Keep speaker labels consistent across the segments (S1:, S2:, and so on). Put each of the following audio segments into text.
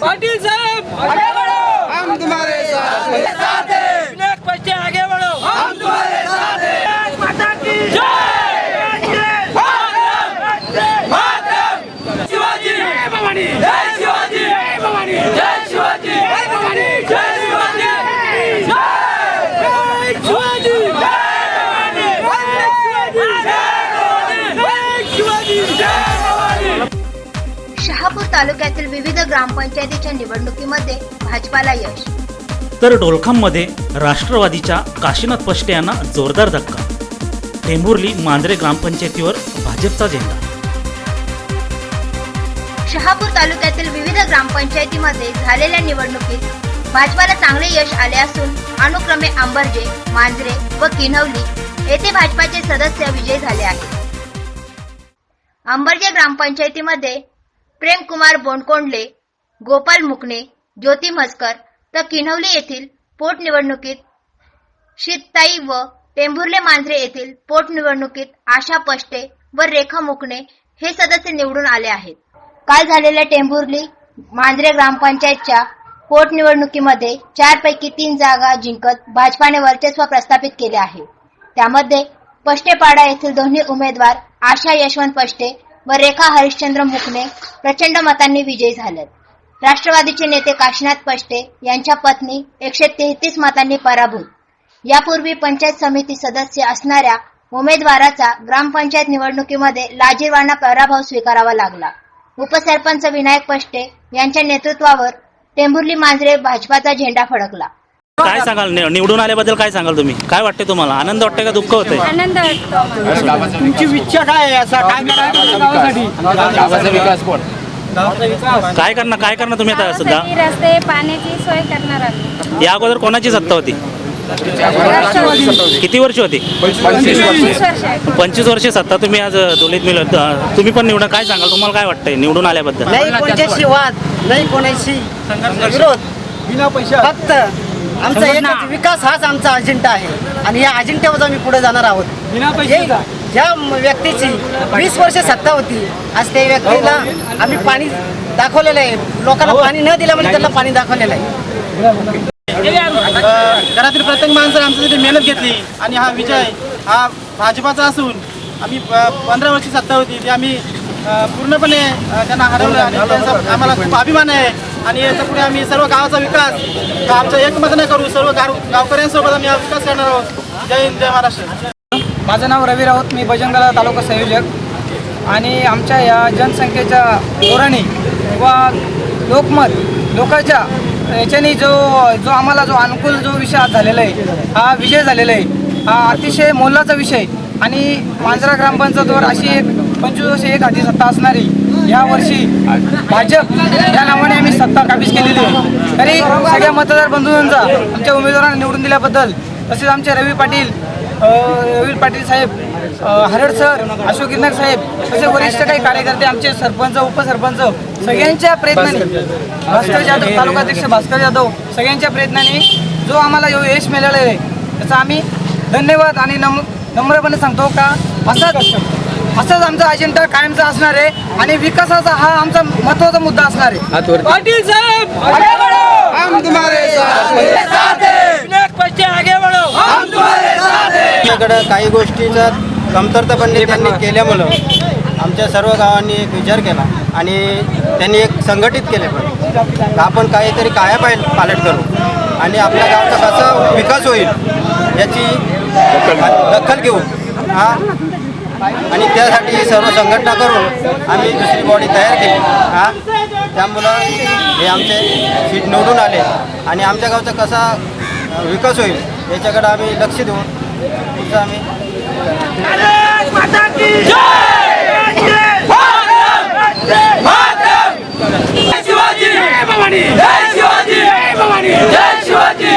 S1: पाटील साहेब
S2: आगे
S3: हम तुम्हारे साथ
S4: तालुक्यातील विविध ग्रामपंचायतीच्या निवडणुकीमध्ये भाजपाला यश.
S5: तर डोलखाममध्ये राष्ट्रवादीच्या काशीनाथ पष्टे यांना जोरदार धक्का. टेंभुर्ली मांजरे ग्रामपंचायतीवर भाजपचा झेंडा.
S4: शहापूर तालुक्यातील विविध ग्रामपंचायतीमध्ये झालेल्या निवडणुकीत भाजपाला चांगले यश आले असून अनुक्रमे आंबर्जे मांजरे व किन्हवली येथे भाजपाचे सदस्य विजयी झाले आहेत. अंबर्जे ग्रामपंचायतीमध्ये प्रेमकुमार बोंडकोंडले गोपाल मुकणे ज्योती म्हसकर तर किन्हवली येथील पोटनिवडणुकीत शीतताई व टेंभुर्ले मांजरे येथील पोटनिवडणुकीत आशा पष्टे व रेखा मुकणे हे सदस्य निवडून आले आहेत. काल झालेल्या टेंभुर्ली मांजरे ग्रामपंचायतच्या पोटनिवडणुकीमध्ये चार पैकी तीन जागा जिंकत भाजपाने वर्चस्व प्रस्थापित केले आहे. त्यामध्ये पष्टेपाडा येथील दोन्ही उमेदवार आशा यशवंत पष्टे व रेखा हरिश्चंद्र मुकणे प्रचंड मतांनी विजयी झालेत. राष्ट्रवादीचे नेते काशीनाथ पष्टे यांच्या पत्नी एकशे तेहतीस मतांनी पराभूत. यापूर्वी पंचायत समिती सदस्य असणाऱ्या उमेदवाराचा ग्रामपंचायत निवडणुकीमध्ये लाजीरवाना पराभव स्वीकारावा लागला. उपसरपंच विनायक पष्टे यांच्या नेतृत्वावर टेंभुर्ली मांजरे भाजपाचा झेंडा फडकला.
S5: काय सांगाल? नि- निवडून आल्याबद्दल काय सांगाल तुम्ही? काय वाटते तुम्हाला? आनंद वाटते का दुःख होते
S6: आनंद वाटतो आम्हाला.
S3: तुमची इच्छा काय आहे? असा काय करायचं गावासाठी? गावाचा विकास कोण?
S5: काय करणार काय करणार तुम्ही आता सुद्धा
S6: गावासाठी रस्ते पाण्याची सोय करणार आम्ही.
S5: या अगोदर कोणाची सत्ता होती? किती वर्ष होती?
S6: पंचवीस वर्ष. आहे.
S5: पंचवीस वर्ष सत्ता तुम्ही आज दोलीत मिळत तुम्ही पण निवडा काय सांगाल? तुम्हाला काय वाटतंय निवडून आल्याबद्दल?
S7: नाही कोणाच्याशी वाद नाही कोणाशी विरोध. फक्त आमचा एकच विकास हाच आमचा अजेंडा आहे. आणि या अजेंड्यावर आम्ही पुढे जाणार आहोत. हे- ज्या व्यक्तीची वीस वर्ष सत्ता होती आज त्या व्यक्तीला आम्ही पाणी दाखवलेलं आहे. लोकांना पाणी न दिल्यामुळे त्यांना पाणी दाखवलेलं आहे.
S8: घरातील प्रत्येक माणसाने आमच्यासाठी मेहनत घेतली. आणि हा विजय हा भाजपाचा असून आम्ही प- पंधरा वर्षी सत्ता होती. ती आम्ही पूर्णपणे त्यांना हरवलं. आणि त्यांचा आम्हाला खूप अभिमान आहे. आणि याच्यापुढे आम्ही सर्व गावाचा विकास आमचं आमचा एकमताने करू. सर्व गाव गावकऱ्यांसोबत आम्ही हा विकास करणार आहोत. जय हिंद जय महाराष्ट्र.
S9: माझं नाव रवी राऊत. मी बजंगला तालुका संयोजक. आणि आमच्या या जनसंख्येच्या धोरणी किंवा लोकमत लोकांच्या याच्याने जो जो आम्हाला जो अनुकूल जो विषय आज झालेला आहे हा विजय झालेला आहे. हा अतिशय मोलाचा विषय आणि मांजरा ग्रामपंचायतवर अशी एक पंचवीस वर्षी एक आधी सत्ता असणारी यावर्षी भाजप या काबीज केलेली आहे. तरी सगळ्या मतदार बंधूंचा आमच्या उमेदवारांना निवडून दिल्याबद्दल तसेच आमचे रवी पाटील रवी पाटील साहेब हरड सर अशोक गिरनार साहेब असे वरिष्ठ काही कार्यकर्ते आमचे सरपंच उपसरपंच सगळ्यांच्या प्रयत्नाने भास्कर जाधव तालुका अध्यक्ष भास्कर जाधव सगळ्यांच्या प्रयत्नाने जो आम्हाला यश मिळालेला आहे त्याचा आम्ही धन्यवाद आणि नम नम्रपणे सांगतो का असाच असंच आमचा अजेंडा कायमचा असणार आहे आणि विकासाचा हा आमचा महत्त्वाचा मुद्दा असणार आहे.
S1: पाटील साहब
S2: आगे बढ़ो
S3: हम तुम्हारे साथ हैं।
S2: साथ हैं।
S1: विनायक बच्चे आगे बढ़ो
S2: हम तुम्हारे साथ हैं।
S8: आपल्याकडं काही गोष्टीचा कमतरतापणे त्यांनी केल्यामुळं आमच्या सर्व गावांनी एक विचार केला आणि त्यांनी एक संघटित केले पण. आपण काहीतरी काया पाय पालट करू आणि आपल्या गावचा कसा विकास होईल याची दखल घेऊ हा आणि त्यासाठी सर्व संघटना करून आम्ही दुसरी बॉडी तयार केली. हा? त्यामुळं हे आमचे सीट निवडून आले. आणि आमच्या गावचा कसा विकास होईल याच्याकडे आम्ही लक्ष देऊन पुढचं आम्ही
S2: जय शिवाजी!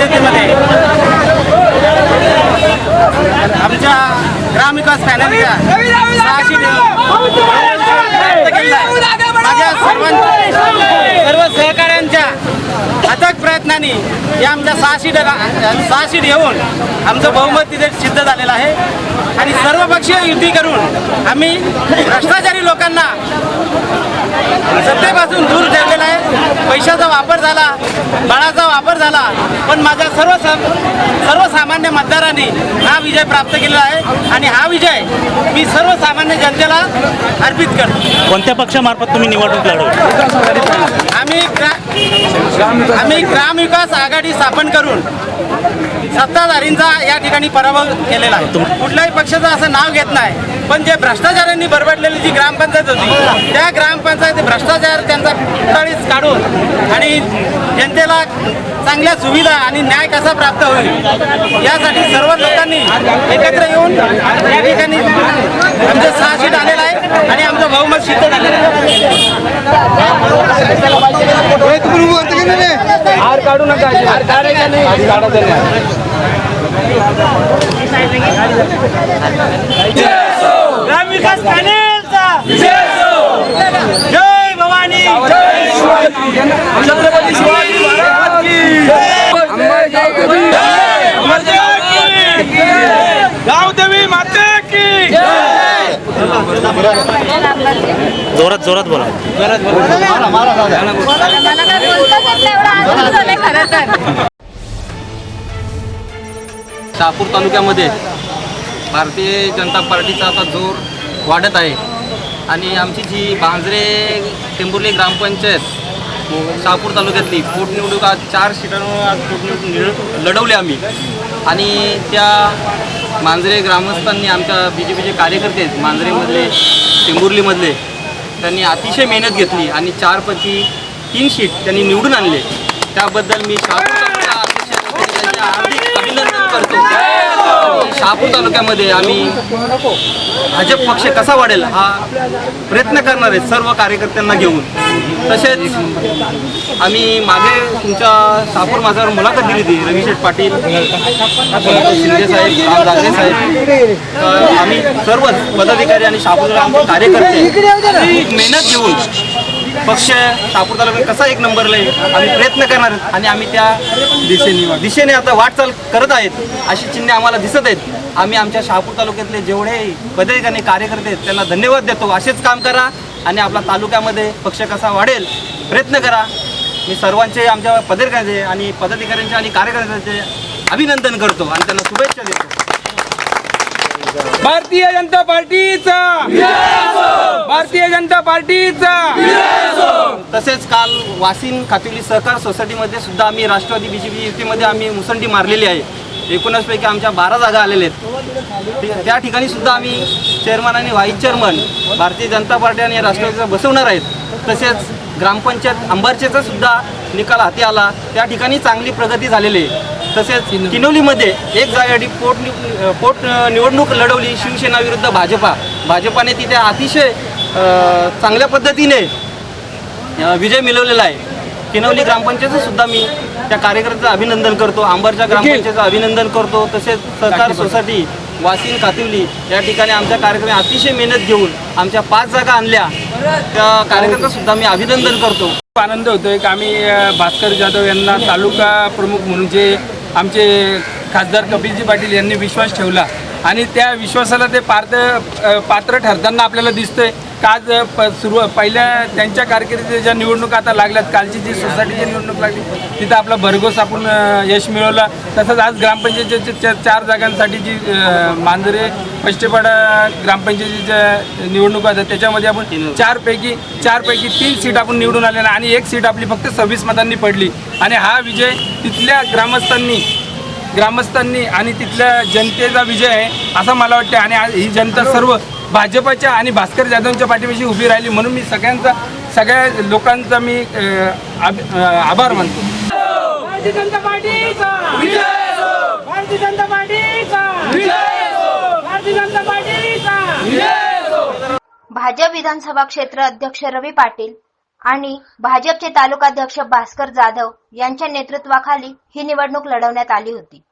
S8: अंबरचे आमच्या ग्रामविकास पॅनलच्या सहाशे माझ्या सर्व सहकाऱ्यांच्या अथक प्रयत्नांनी या आमच्या सहा सीट येऊन आमचं बहुमत तिथे सिद्ध झालेलं आहे. आणि सर्व सर्वपक्षीय युती करून आम्ही भ्रष्टाचारी लोकांना सत्तेपासून दूर ठेवलेला आहे. पैशाचा वापर झाला बळाचा वापर झाला पण माझ्या सर्व सर्वसामान्य मतदारांनी हा विजय प्राप्त केलेला आहे आणि हा विजय मी सर्वसामान्य जनतेला अर्पित करतो.
S5: कोणत्या पक्षामार्फत तुम्ही निवडणूक लढवली?
S8: आम्ही ग्रा आम्ही ग्रामविकास आघाडी स्थापन करून सत्ताधारींचा या ठिकाणी पराभव केलेला आहे. कुठल्याही पक्षाचं असं नाव घेत नाही. पण जे भ्रष्टाचारांनी बरबडलेली जी ग्रामपंचायत होती त्या ग्रामपंचायत भ्रष्टाचार त्यांचा काळीच काढून आणि जनतेला चांगल्या सुविधा आणि न्याय कसा प्राप्त होईल यासाठी सर्व लोकांनी एकत्र येऊन या ठिकाणी आमचं सहा सीट आलेलं आहे आणि आमचं बहुमत सिद्ध झालेलं आहे.
S1: ग्रामविकास पॅनेलचा. जय भवानी. जय शिवाजी छत्रपती शिवाजी महाराज की गावदेवी माते की
S5: जोरात जोरात बोला.
S6: मला काय बोलताच येत नाही, एवढा आनंद झालाय खरं तर
S10: शहापूर तालुक्यामध्ये भारतीय जनता पार्टीचा आता जोर वाढत आहे. आणि आमची जी बांजरे टेंबुर्ली ग्रामपंचायत शहापूर तालुक्यातली पोटनिवडणूक आज चार सीटांवर आज पोटनिवडणूक लढवली आम्ही. आणि त्या मांजरे ग्रामस्थांनी आमच्या बी जे पीचे कार्यकर्ते आहेत मांजरेमधले टेंबुर्लीमधले त्यांनी अतिशय मेहनत घेतली आणि चारपैकी तीन सीट त्यांनी निवडून आणले. त्याबद्दल मी शहापूर तालुका अध्यक्ष त्यांचे हार्दिक अभिनंदन करतो आणि शहापूर तालुक्यामध्ये आम्ही भाजप पक्ष कसा वाढेल हा प्रयत्न करणार आहे सर्व कार्यकर्त्यांना घेऊन. तसेच आम्ही मागे तुमच्या शहापूर माझ्यावर मुलाखत दिली होती रविशेठ पाटील शिंदे साहेब राम दागरे साहेब. आम्ही सर्वच पदाधिकारी आणि शहापूर आमचे कार्यकर्ते मेहनत घेऊन पक्ष शहापूर तालुक्यात कसा एक नंबरला आहे आम्ही प्रयत्न करणार आहेत. आणि आम्ही त्या दिशेने दिशेने आता वाटचाल करत आहेत अशी चिन्हे आम्हाला दिसत आहेत. आम्ही आमच्या शहापूर तालुक्यातले जेवढे पदाधिकारी कार्यकर्ते आहेत त्यांना धन्यवाद देतो. असेच काम करा आणि आपला तालुक्यामध्ये पक्ष कसा वाढेल प्रयत्न करा. मी सर्वांचे आमच्या पदाधिकाऱ्यांचे आणि पदाधिकाऱ्यांचे आणि कार्यकर्त्यांचे अभिनंदन करतो आणि त्यांना शुभेच्छा देतो.
S1: भारतीय जनता पार्टीचा. भारतीय जनता पार्टीचा.
S10: तसेच काल वासिन खातिवली सहकार सोसायटीमध्ये सुद्धा आम्ही राष्ट्रवादी बी जे पी युतीमध्ये आम्ही मुसंडी मारलेली आहे. एकोणीसपैकी आमच्या बारा जागा आलेल्या आहेत. त्या ठिकाणी सुद्धा आम्ही चेअरमन आणि vice chairman Bharatiya Janata party आणि राष्ट्रवादीचा बसवणार आहेत. तसेच ग्रामपंचायत अंबारचेचा सुद्धा निकाल हाती आला. त्या ठिकाणी चांगली प्रगती झालेली आहे. तसेच किनवलीमध्ये एक जागेसाठी पोट पोट निवडणूक लढवली. शिवसेना विरुद्ध भाजपा. भाजपाने तिथे अतिशय चांगल्या पद्धतीने विजय मिळवलेला आहे. किनवली ग्रामपंचायतचं सुद्धा मी त्या कार्यकर्त्याचं अभिनंदन करतो. आंबरच्या ग्रामपंचायतचं अभिनंदन करतो. तसेच सहकार सोसायटी वासिन कातिवली या ठिकाणी आमच्या कार्यक्रमाने अतिशय मेहनत घेऊन आमच्या पाच जागा आणल्या. त्या कार्यकर्त्याचं सुद्धा मी अभिनंदन करतो.
S1: खूप आनंद होतोय की आम्ही भास्कर जाधव यांना तालुका प्रमुख म्हणून जे आमचे खासदार कपिलजी पाटील यांनी विश्वास ठेवला. आणि त्या विश्वासाला ते पार्थ पात्र ठरताना आपल्याला दिसतंय. का आज अ, प सुरू पहिल्या त्यांच्या कारकिर्दीच्या ज्या निवडणुका आता लागल्यात कालची जी सोसायटीची निवडणूक लागली तिथं आपला भरघोस आपण यश मिळवलं. तसंच आज ग्रामपंचायतीच्या च्या- चार जागांसाठी जी मांजरे पश्चिमपाडा ग्रामपंचायतीच्या निवडणुका आहेत त्याच्यामध्ये आपण चारपैकी चारपैकी तीन सीट आपण निवडून आले ना आणि एक सीट आपली फक्त सव्वीस मतांनी पडली. आणि हा विजय तिथल्या ग्रामस्थांनी ग्रामस्थांनी आणि तिथल्या जनतेचा विजय आहे असं मला वाटतं आणि ही जनता सर्व भाजपच्या आणि भास्कर जाधवच्या पाठीपाशी उभी राहिली. म्हणून मी सगळ्यांचा सगळ्या लोकांचा मी आभार मानतो.
S4: भाजप विधानसभा क्षेत्र अध्यक्ष रवी पाटील आणि भाजपचे तालुकाध्यक्ष भास्कर जाधव यांच्या नेतृत्वाखाली ही निवडणूक लढवण्यात आली होती.